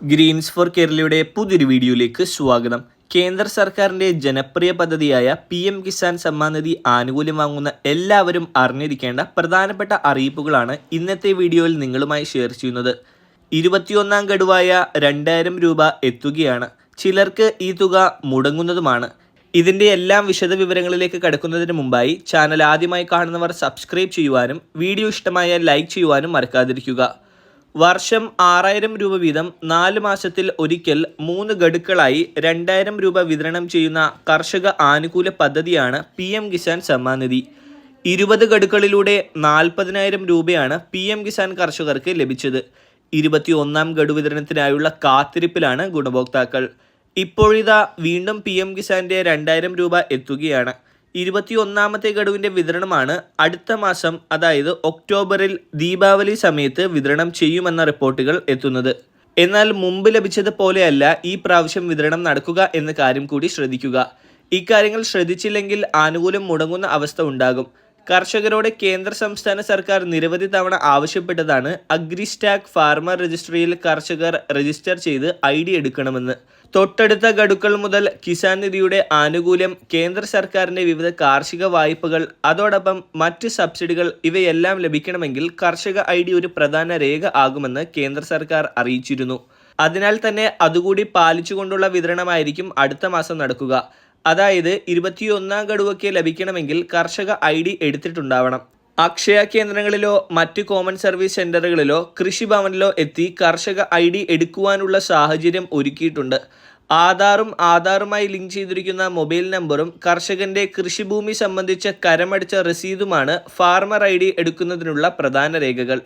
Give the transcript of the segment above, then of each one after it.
Green's four കേരളയുടെ പുതിയൊരു വീഡിയോയിലേക്ക് സ്വാഗതം. കേന്ദ്ര സർക്കാരിന്റെ ജനപ്രിയ പദ്ധതിയായ പി എം കിസാൻ സമ്മാൻ നിധി ആനുകൂല്യം വാങ്ങുന്ന എല്ലാവരും അറിഞ്ഞിരിക്കേണ്ട പ്രധാനപ്പെട്ട അറിയിപ്പുകളാണ് ഇന്നത്തെ വീഡിയോയിൽ നിങ്ങളുമായി ഷെയർ ചെയ്യുന്നത്. ഇരുപത്തിയൊന്നാം ഗഡുവായ രണ്ടായിരം രൂപ എത്തുകയാണ്. ചിലർക്ക് ഈ തുക മുടങ്ങുന്നതുമാണ്. ഇതിന്റെ എല്ലാം വിശദ വിവരങ്ങളിലേക്ക് കടക്കുന്നതിന് മുമ്പായി ചാനൽ ആദ്യമായി കാണുന്നവർ സബ്സ്ക്രൈബ് ചെയ്യുവാനും വീഡിയോ ഇഷ്ടമായാൽ ലൈക്ക് ചെയ്യുവാനും മറക്കാതിരിക്കുക. വർഷം ആറായിരം രൂപ വീതം നാല് മാസത്തിൽ ഒരിക്കൽ മൂന്ന് ഗഡുക്കളായി രണ്ടായിരം രൂപ വിതരണം ചെയ്യുന്ന കർഷക ആനുകൂല പദ്ധതിയാണ് പി എം കിസാൻ സമ്മാനിധി ഇരുപത് ഗഡുക്കളിലൂടെ നാൽപ്പതിനായിരം രൂപയാണ് പി എം കിസാൻ കർഷകർക്ക് ലഭിച്ചത്. ഇരുപത്തി ഒന്നാം ഗഡു വിതരണത്തിനായുള്ള കാത്തിരിപ്പിലാണ് ഗുണഭോക്താക്കൾ. ഇപ്പോഴിതാ വീണ്ടും പി എം കിസാന്റെ രണ്ടായിരം രൂപ എത്തുകയാണ്. ഇരുപത്തിയൊന്നാമത്തെ ഗഡുവിന്റെ വിതരണമാണ് അടുത്ത മാസം അതായത് ഒക്ടോബറിൽ ദീപാവലി സമയത്ത് വിതരണം ചെയ്യുമെന്ന റിപ്പോർട്ടുകൾ എത്തുന്നത്. എന്നാൽ മുമ്പ് ലഭിച്ചത് പോലെയല്ല ഈ പ്രാവശ്യം വിതരണം നടക്കുക എന്ന കാര്യം കൂടി ശ്രദ്ധിക്കുക. ഇക്കാര്യങ്ങൾ ശ്രദ്ധിച്ചില്ലെങ്കിൽ ആനുകൂല്യം മുടങ്ങുന്ന അവസ്ഥ ഉണ്ടാകും. കർഷകരോട് കേന്ദ്ര സംസ്ഥാന സർക്കാർ നിരവധി തവണ ആവശ്യപ്പെട്ടതാണ് അഗ്രിസ്റ്റാക് ഫാർമർ രജിസ്ട്രിയിൽ കർഷകർ രജിസ്റ്റർ ചെയ്ത് ഐ ഡി എടുക്കണമെന്ന്. തൊട്ടടുത്ത ഗഡുക്കൾ മുതൽ കിസാൻ നിധിയുടെ ആനുകൂല്യം കേന്ദ്ര സർക്കാരിന്റെ വിവിധ കാർഷിക വായ്പകൾ അതോടൊപ്പം മറ്റ് സബ്സിഡികൾ ഇവയെല്ലാം ലഭിക്കണമെങ്കിൽ കർഷക ഐ ഡി ഒരു പ്രധാന രേഖ ആകുമെന്ന് കേന്ദ്ര സർക്കാർ അറിയിച്ചിരുന്നു. അതിനാൽ തന്നെ അതുകൂടി പാലിച്ചുകൊണ്ടുള്ള വിതരണമായിരിക്കും അടുത്ത മാസം നടക്കുക. അതായത് ഇരുപത്തിയൊന്നാം ഗഡുവൊക്കെ ലഭിക്കണമെങ്കിൽ കർഷക ഐ ഡി എടുത്തിട്ടുണ്ടാവണം. അക്ഷയ കേന്ദ്രങ്ങളിലോ മറ്റ് കോമൺ സർവീസ് സെന്ററുകളിലോ കൃഷിഭവനിലോ എത്തി കർഷക ഐ ഡി എടുക്കുവാനുള്ള സാഹചര്യം ഒരുക്കിയിട്ടുണ്ട്. ആധാറും ആധാറുമായി ലിങ്ക് ചെയ്തിരിക്കുന്ന മൊബൈൽ നമ്പറും കർഷകന്റെ കൃഷിഭൂമി സംബന്ധിച്ച കരമടിച്ച രസീതുമാണ് ഫാർമർ ഐ ഡി എടുക്കുന്നതിനുള്ള പ്രധാന രേഖകൾ.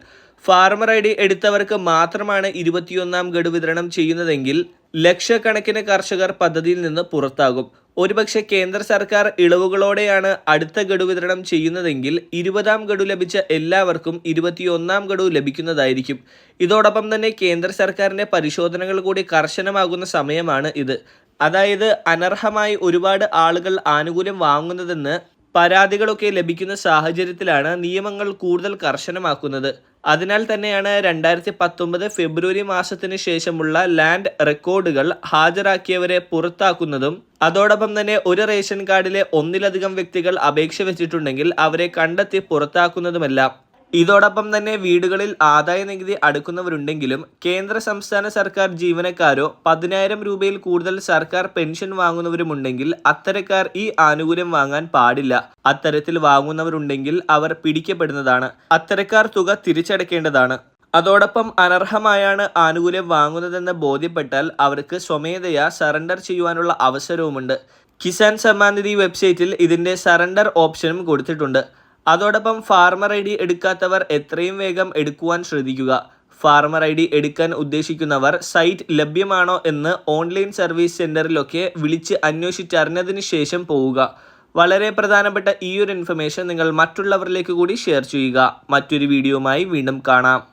ഫാർമർ ഐ ഡി എടുത്തവർക്ക് മാത്രമാണ് ഇരുപത്തിയൊന്നാം ഗഡു വിതരണം ചെയ്യുന്നതെങ്കിൽ ലക്ഷക്കണക്കിന് കർഷകർ പദ്ധതിയിൽ നിന്ന് പുറത്താകും. ഒരുപക്ഷെ കേന്ദ്ര സർക്കാർ ഇളവുകളോടെയാണ് അടുത്ത ഗഡു വിതരണം ചെയ്യുന്നതെങ്കിൽ ഇരുപതാം ഗഡു ലഭിച്ച എല്ലാവർക്കും ഇരുപത്തിയൊന്നാം ഗഡു ലഭിക്കുന്നതായിരിക്കും. ഇതോടൊപ്പം തന്നെ കേന്ദ്ര സർക്കാരിന്റെ പരിശോധനകൾ കൂടി കർശനമാകുന്ന സമയമാണ് ഇത്. അതായത് അനർഹമായി ഒരുപാട് ആളുകൾ ആനുകൂല്യം വാങ്ങുന്നതെന്ന് പരാതികളൊക്കെ ലഭിക്കുന്ന സാഹചര്യത്തിലാണ് നിയമങ്ങൾ കൂടുതൽ കർശനമാക്കുന്നത്. അതിനാൽ തന്നെയാണ് രണ്ടായിരത്തി പത്തൊമ്പത് ഫെബ്രുവരി മാസത്തിന് ശേഷമുള്ള ലാൻഡ് റെക്കോർഡുകൾ ഹാജരാക്കിയവരെ പുറത്താക്കുന്നതും അതോടൊപ്പം തന്നെ ഒരു റേഷൻ കാർഡിലെ ഒന്നിലധികം വ്യക്തികൾ അപേക്ഷ വെച്ചിട്ടുണ്ടെങ്കിൽ അവരെ കണ്ടെത്തി പുറത്താക്കുന്നതുമെല്ലാം. ഇതോടൊപ്പം തന്നെ വീടുകളിൽ ആദായ നികുതി അടുക്കുന്നവരുണ്ടെങ്കിലും കേന്ദ്ര സംസ്ഥാന സർക്കാർ ജീവനക്കാരോ പതിനായിരം രൂപയിൽ കൂടുതൽ സർക്കാർ പെൻഷൻ വാങ്ങുന്നവരുമുണ്ടെങ്കിൽ അത്തരക്കാർ ഈ ആനുകൂല്യം വാങ്ങാൻ പാടില്ല. അത്തരത്തിൽ വാങ്ങുന്നവരുണ്ടെങ്കിൽ അവർ പിടിക്കപ്പെടുന്നതാണ്. അത്തരക്കാർ തുക തിരിച്ചടക്കേണ്ടതാണ്. അതോടൊപ്പം അനർഹമായാണ് ആനുകൂല്യം വാങ്ങുന്നതെന്ന് ബോധ്യപ്പെട്ടാൽ അവർക്ക് സ്വമേധയാ സറണ്ടർ ചെയ്യുവാനുള്ള അവസരവുമുണ്ട്. കിസാൻ സമ്മാൻ നിധി വെബ്സൈറ്റിൽ ഇതിന്റെ സറണ്ടർ ഓപ്ഷനും കൊടുത്തിട്ടുണ്ട്. അതോടൊപ്പം ഫാർമർ ഐ ഡി എടുക്കാത്തവർ എത്രയും വേഗം എടുക്കുവാൻ ശ്രദ്ധിക്കുക. ഫാർമർ ഐ ഡി എടുക്കാൻ ഉദ്ദേശിക്കുന്നവർ സൈറ്റ് ലഭ്യമാണോ എന്ന് ഓൺലൈൻ സർവീസ് സെന്ററിലൊക്കെ വിളിച്ച് അന്വേഷിച്ചറിഞ്ഞതിന് ശേഷം പോവുക. വളരെ പ്രധാനപ്പെട്ട ഈ ഒരു ഇൻഫർമേഷൻ നിങ്ങൾ മറ്റുള്ളവരിലേക്ക് കൂടി ഷെയർ ചെയ്യുക. മറ്റൊരു വീഡിയോയുമായി വീണ്ടും കാണാം.